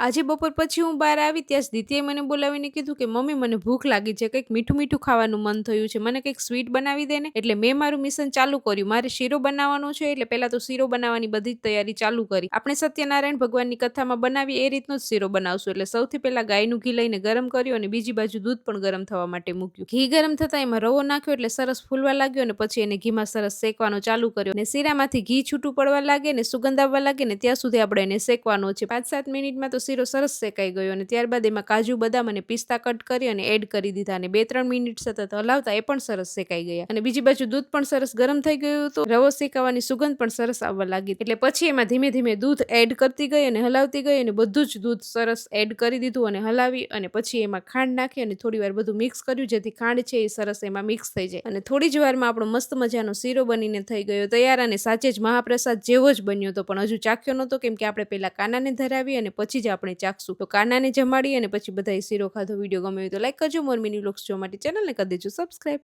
આજે બપોર પછી હું બહાર આવી ત્યાં દિત્યાએ મને બોલાવીને કીધું કે, મમ્મી, મને ભૂખ લાગી છે, કંઈક મીઠું મીઠું ખાવાનું મન થયું છે. મને કંઈક સ્વીટ બનાવી દે ને. એટલે મેં મારું મિશન ચાલુ કર્યું. મારે શીરો બનાવવાનો છે, એટલે પહેલાં તો શીરો બનાવવાની બધી જ તૈયારી ચાલુ કરી. આપણે સત્યનારાયણ ભગવાનની કથામાં બનાવી એ રીતનો જ શીરો બનાવશું. એટલે સૌથી પહેલાં ગાયનું ઘી લઈને ગરમ કર્યું અને બીજી બાજુ દૂધ પણ ગરમ થવા માટે મૂક્યું. ઘી ગરમ થતાં એમાં રવો નાખ્યો એટલે સરસ ફૂલવા લાગ્યો અને પછી એને ઘીમાં સરસ શેકવાનો ચાલુ કર્યો. અને શીરામાંથી ઘી છૂટું પડવા લાગે ને સુગંધ આવવા લાગે ને ત્યાં સુધી આપણે એને શેકવાનો છે. પાંચ સાત મિનિટમાં તો શીરો સરસ શેકાઈ ગયો અને ત્યારબાદ એમાં કાજુ, બદામ અને પિસ્તા કટ કરી અને એડ કરી દીધા અને બે ત્રણ મિનિટ સતત હલાવતા એ પણ સરસ શેકાઈ ગયા. અને બીજી બાજુ દૂધ પણ સરસ ગરમ થઈ ગયું હતું. રવો શેકાવાની સુગંધ પણ સરસ આવવા લાગી. એટલે પછી એમાં ધીમે ધીમે દૂધ એડ કરતી ગઈ અને હલાવતી ગઈ અને બધું જ દૂધ સરસ એડ કરી દીધું અને હલાવી અને પછી એમાં ખાંડ નાખી અને થોડી વાર બધું મિક્સ કર્યું જેથી ખાંડ છે એ સરસ એમાં મિક્સ થઈ જાય. અને થોડી જ વારમાં આપણો મસ્ત મજાનો શીરો બનીને થઈ ગયો. તૈયાર અને સાચે જ મહાપ્રસાદ જેવો જ બન્યો હતો. પણ હજુ ચાખ્યો નહોતો કેમ કે આપણે પહેલા કાનાને ધરાવી અને પછી જ આપણે ચાખશું. તો કાનાને જમાડી અને પછી બધાએ શીરો ખાધો, વીડિયો હોય તો લાઈક કરજો. મોર મિની જોવા માટે ચેનલને કરી દેજો. સબસ્ક્રાઈબ